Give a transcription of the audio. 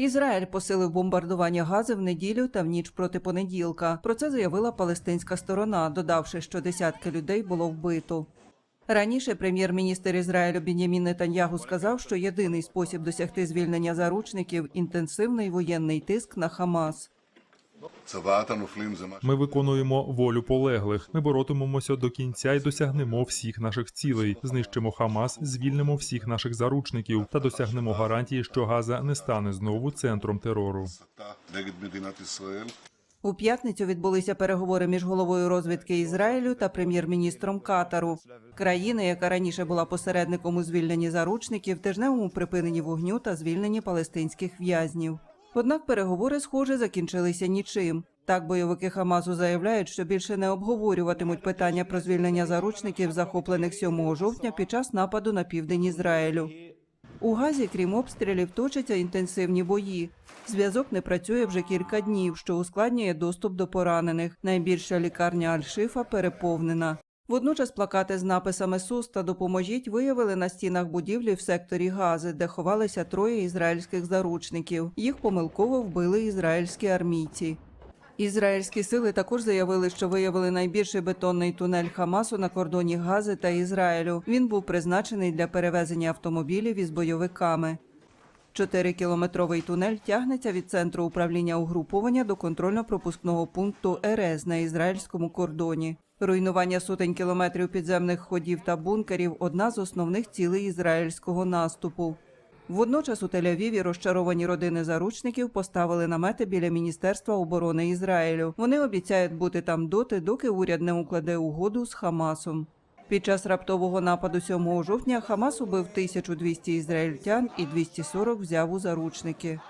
Ізраїль посилив бомбардування Гази в неділю та в ніч проти понеділка. Про це заявила палестинська сторона, додавши, що десятки людей було вбито. Раніше прем'єр-міністр Ізраїлю Бінямін Нетаньягу сказав, що єдиний спосіб досягти звільнення заручників інтенсивний воєнний тиск на Хамас. Цавата нуфлим Ми виконуємо волю полеглих. Ми боротимемося до кінця і досягнемо всіх наших цілей. Знищимо Хамас, звільнимо всіх наших заручників та досягнемо гарантії, що Газа не стане знову центром терору. У п'ятницю відбулися переговори між головою розвідки Ізраїлю та прем'єр-міністром Катару. Країна, яка раніше була посередником у звільненні заручників, тижневому припиненні вогню та звільненні палестинських в'язнів. Однак переговори, схоже, закінчилися нічим. Так бойовики Хамасу заявляють, що більше не обговорюватимуть питання про звільнення заручників, захоплених 7 жовтня під час нападу на південь Ізраїлю. У Газі, крім обстрілів, точаться інтенсивні бої. Зв'язок не працює вже кілька днів, що ускладнює доступ до поранених. Найбільша лікарня Аль-Шифа переповнена. Водночас плакати з написами «СУС» та «Допоможіть» виявили на стінах будівлі в секторі Гази, де ховалися троє ізраїльських заручників. Їх помилково вбили ізраїльські армійці. Ізраїльські сили також заявили, що виявили найбільший бетонний тунель Хамасу на кордоні Гази та Ізраїлю. Він був призначений для перевезення автомобілів із бойовиками. Чотирикілометровий тунель тягнеться від центру управління угруповання до контрольно-пропускного пункту РС на ізраїльському кордоні. Руйнування сотень кілометрів підземних ходів та бункерів одна з основних цілей ізраїльського наступу. Водночас у Тель-Авіві розчаровані родини заручників поставили намети біля Міністерства оборони Ізраїлю. Вони обіцяють бути там доти, доки уряд не укладе угоду з Хамасом. Під час раптового нападу 7 жовтня Хамас убив 1200 ізраїльтян і 240 взяв у заручники.